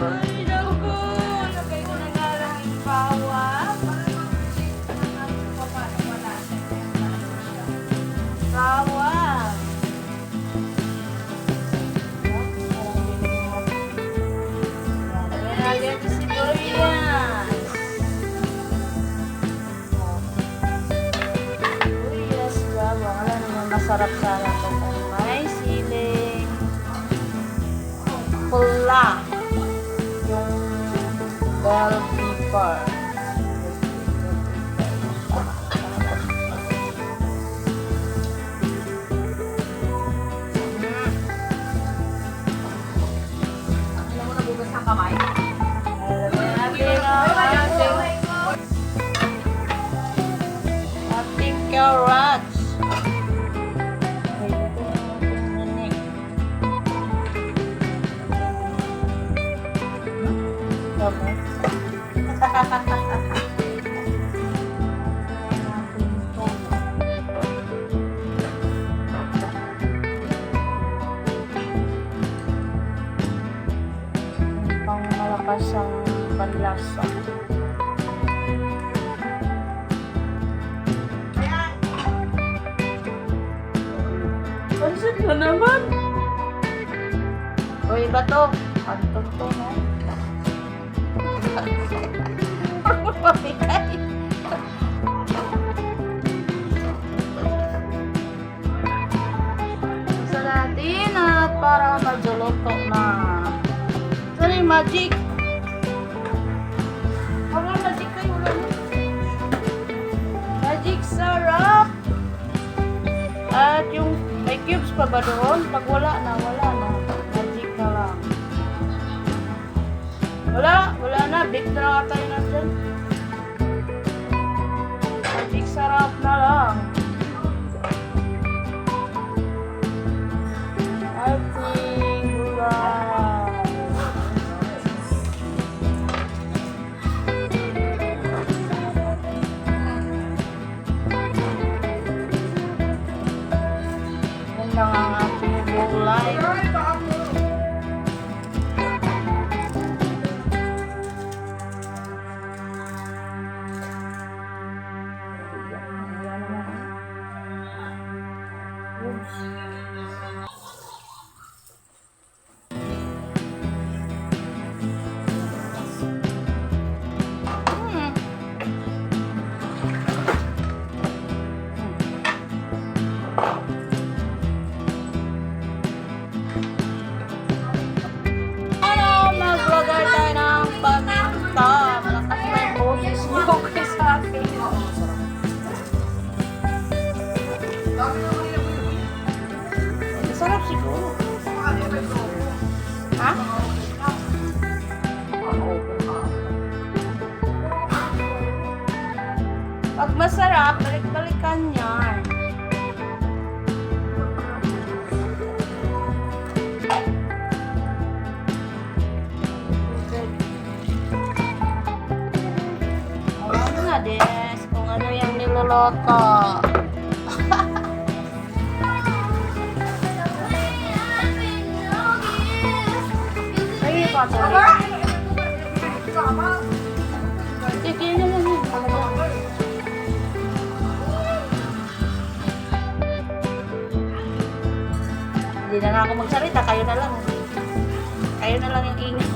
Oh, iya, sarap sana. Bell pepper. Alam mo, nabugas ng kamay. Ating carrots. Malakas ang panlasa. Pansin ka naman! Uy, iba to. Anton to, no? Isa natin at para magjuluto na. Ano yung magic? Cubes pa ba doon? Pag wala na, wala na. Magic na lang. Wala, wala na. Big na lang tayo na dyan. Magic sarap na lang. Amen. Masarap, balik-balikan yan. Mo na, Des, kung ano yung niloloto. Ay, patuloy. Hindi na nga ako magsalita, kayo na lang. Kayo na lang yung ingay.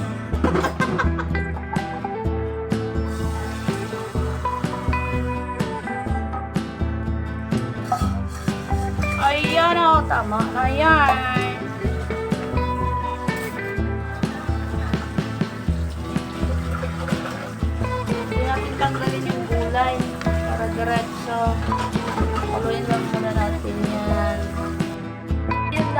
Ayan o, tama na yan. Tanggalin yung gulay para diretso. Paluin lang muna natin yan.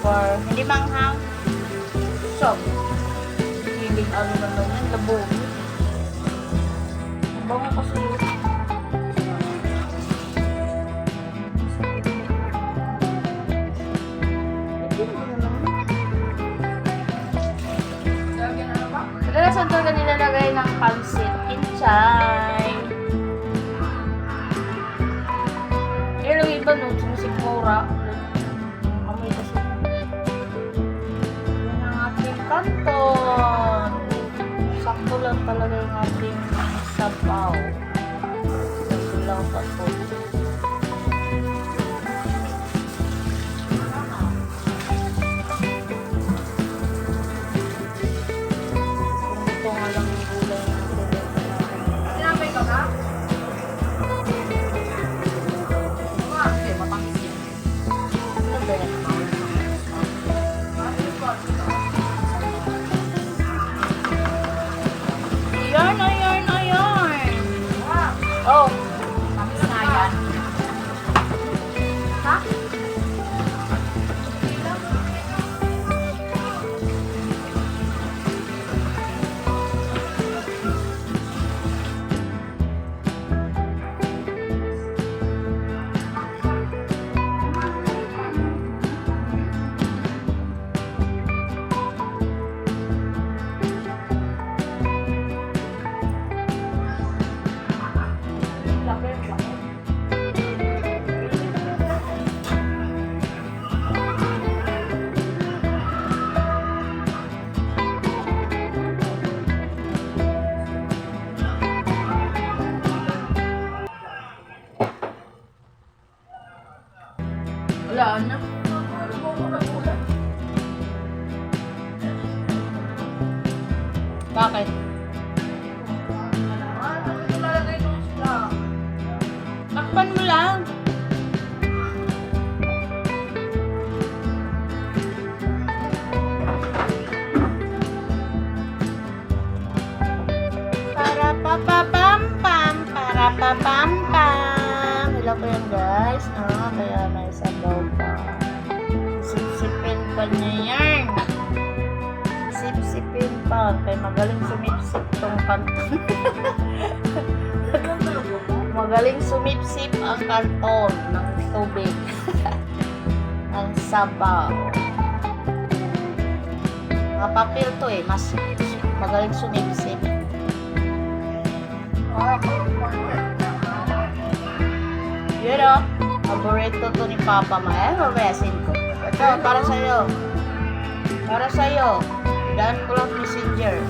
Pepper. Hindi manghang. Sab. Feeling ano na lang yan, labong. Bango kasi yun. Hindi mo na? Kadalasan nilalagay ng pansit kinchay. Kanton. Sakto lang talaga yung ating sabaw. Sakto lang sakto. Kung wala na. Bakit? Takpan mo lang. Para pa pa pam pam, para pa pam pam. Hello po yan guys. Ah, kaya may sabaw pa niya yan. Sipsipin pa. Kaya magaling sumipsip tong kanton. Magaling sumipsip ang kanton ng tubig. ang sabaw. Mga papel to eh. Mas magaling sumipsip. Yun o. Paborito to ni Papa Ma. Eh, ko. Ito, para sa'yo. Para sa'yo. Ko lang messenger.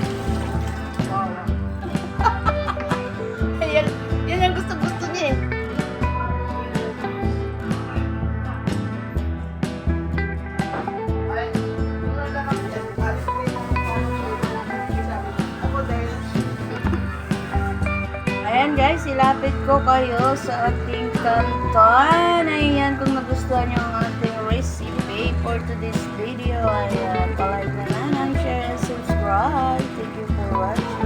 yan, yan gusto-gusto niya eh. Ayan guys, ilapit ko kayo sa ating kanton. Ayan, kung nagustuhan nyo ang ating for today's video. Ayan, palike uh, na lang, share, and subscribe. Thank you for watching.